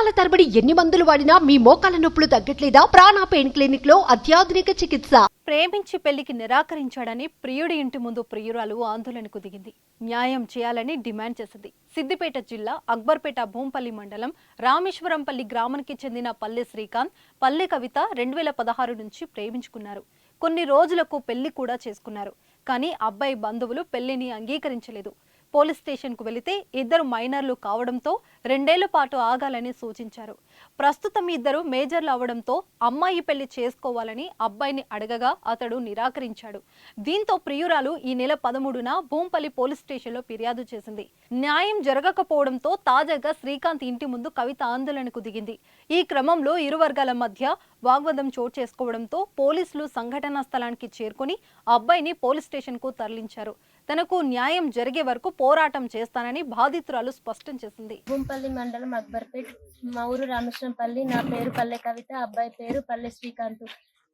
సంవత్సరాల తరబడి ఎన్ని మందులు వాడినా మీ మోకాల నొప్పులు తగ్గట్లేదా? ప్రాణ పెయిన్ క్లినిక్లో అత్యాధునిక చికిత్స. ప్రేమించి పెళ్ళికి నిరాకరించాడని ప్రియుడి ఇంటి ముందు ప్రియురాలు ఆందోళనకు దిగింది. న్యాయం చేయాలని డిమాండ్ చేసింది. సిద్దిపేట జిల్లా అక్బర్పేట భూంపల్లి మండలం రామేశ్వరంపల్లి గ్రామానికి చెందిన పల్లె శ్రీకాంత్ పల్లె కవిత రెండు వేల పదహారు నుంచి ప్రేమించుకున్నారు. కొన్ని రోజులకు పెళ్ళి కూడా చేసుకున్నారు. కానీ అబ్బాయి బంధువులు పెళ్ళిని అంగీకరించలేదు. పోలీస్ స్టేషన్కు వెళితే ఇద్దరు మైనర్లు కావడంతో రెండేళ్ళ పాటు ఆగాలని సూచించారు. ప్రస్తుతం ఇద్దరు మేజర్లు అవడంతో అమ్మాయి పెళ్ళి చేసుకోవాలని అబ్బాయిని అడగగా అతడు నిరాకరించాడు. దీంతో ప్రియురాలు ఈ నెల పదమూడున భూంపల్లి పోలీస్ స్టేషన్లో ఫిర్యాదు చేసింది. న్యాయం జరగకపోవడంతో తాజాగా శ్రీకాంత్ ఇంటి ముందు కవిత ఆందోళనకు దిగింది. ఈ క్రమంలో ఇరు వర్గాల మధ్య వాగ్వాదం చోటు చేసుకోవడంతో పోలీసులు సంఘటనా స్థలానికి చేరుకుని అబ్బాయిని పోలీస్ స్టేషన్కు తరలించారు. తనకు న్యాయం జరిగే వరకు పోరాటం చేస్తానని బాధితురాలు స్పష్టం చేసింది. గుంపల్లి మండలం అక్బర్పేట్ మా ఊరు రామేశ్వరంపల్లి నా పేరు పల్లె కవిత అబ్బాయి పేరు పల్లె శ్రీకాంత్.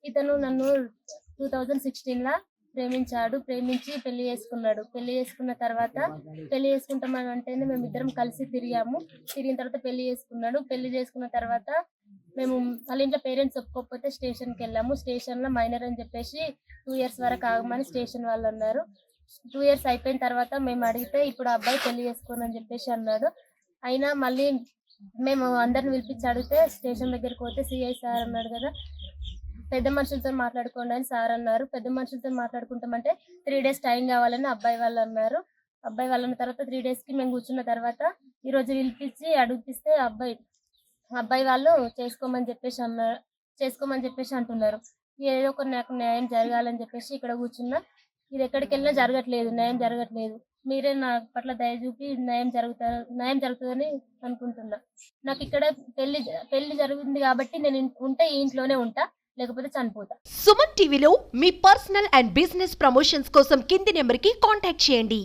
ఇతను నన్ను టూ థౌజండ్ సిక్స్టీన్లో ప్రేమించాడు ప్రేమించి పెళ్ళి చేసుకున్నాడు. పెళ్ళి చేసుకున్న తర్వాత పెళ్ళి చేసుకుంటామని అంటేనే మేము ఇద్దరం కలిసి తిరిగాము. తిరిగిన తర్వాత పెళ్ళి చేసుకున్నాడు. పెళ్ళి చేసుకున్న తర్వాత మేము వాళ్ళ ఇంట్లో పేరెంట్స్ ఒప్పుకోకపోతే స్టేషన్కి వెళ్ళాము. స్టేషన్లో మైనర్ అని చెప్పేసి టూ ఇయర్స్ వరకు ఆగమని స్టేషన్ వాళ్ళు అన్నారు. టూ ఇయర్స్ అయిపోయిన తర్వాత మేము అడిగితే ఇప్పుడు ఆ అబ్బాయి పెళ్ళి చేసుకోను అని చెప్పేసి అన్నాడు. అయినా మళ్ళీ మేము అందరిని పిలిపించి అడిగితే స్టేషన్ దగ్గరికి పోతే సిఐ సార్ అన్నాడు కదా పెద్ద మనుషులతో మాట్లాడుకోండి అని సార్ అన్నారు. పెద్ద మనుషులతో మాట్లాడుకుంటామంటే త్రీ డేస్ టైం కావాలని అబ్బాయి వాళ్ళు అన్నారు. అబ్బాయి వాళ్ళ తర్వాత త్రీ కి మేము కూర్చున్న తర్వాత ఈ రోజు పిలిపించి అడిగిపిస్తే అబ్బాయి అబ్బాయి వాళ్ళు చేసుకోమని చెప్పేసి అన్నారు చేసుకోమని చెప్పేసి అంటున్నారు. ఏదో ఒక నాకు న్యాయం జరగాలని చెప్పేసి ఇక్కడ కూర్చున్నా ఇది ఎక్కడికి వెళ్ళినా జరగట్లేదు న్యాయం జరగట్లేదు. మీరే నా పట్ల దయ చూపి న్యాయం జరుగుతారు న్యాయం జరుగుతుందని అనుకుంటున్నా. నాకు ఇక్కడ పెళ్ళి పెళ్ళి జరిగింది కాబట్టి నేను ఉంటే ఈ ఇంట్లోనే ఉంటా లేకపోతే చనిపోతా. సుమన్ టీవీలో మీ పర్సనల్ అండ్ బిజినెస్ ప్రమోషన్స్ కోసం కింది నెంబర్కి కాంటాక్ట్ చేయండి.